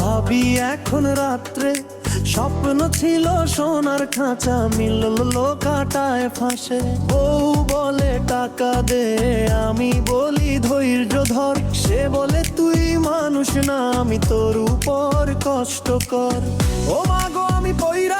ভাবি, এখন রাত্রে স্বপ্ন ছিল সোনার খাঁচা মিলল কাটায় ফাঁসে। বউ বলে, টাকা দে, আমি বলি ধৈর্য ধর। সে বলে, তুই মানুষ না, আমি তোর উপর কষ্ট কর। ও মাগো আমি পইরা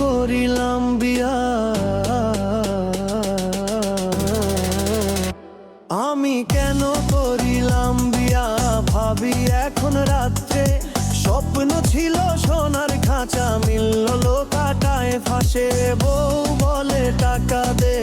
করিলাম বিয়া। আমি কেন করিলাম বিয়া? ভাবি এখন রাত্রে স্বপ্ন ছিল সোনার খাঁচা, মিলল কাটায় ফাঁসে। বউ বলে টাকা দে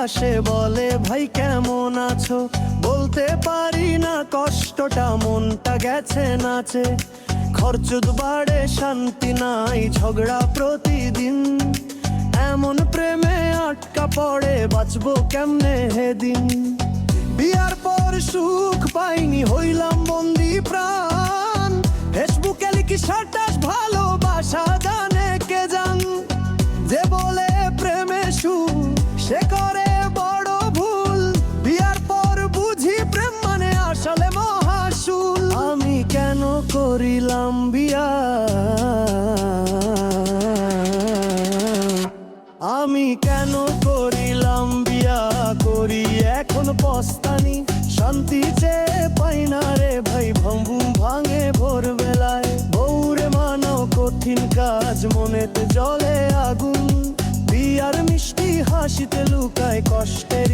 হাসে বলে, ভাই, কেমন আছো? বলতে পারি না, কষ্টটা মনটা গেছে নাচে। খরচ বাড়ে, শান্তি নাই, ঝগড়া প্রতিদিন। এমন প্রেমে আটকা পড়ে, বাঁচবো কেমনে হেদিন বিয়ার পর সুখ পাইনি, হইলাম বন্দি প্রাণ। করিলাম বিয়া। আমি কেন করিলাম বিয়া করি? এখন পস্তানি, শান্তি চেয়ে পাই না রে ভাই ভাম্বু ভাঙে ভোরবেলায়। বৌরে মানাও কঠিন কাজ, মনেতে জলে আগুন। বিয়ার মিষ্টি হাসিতে লুকায় কষ্টেরই দাগুন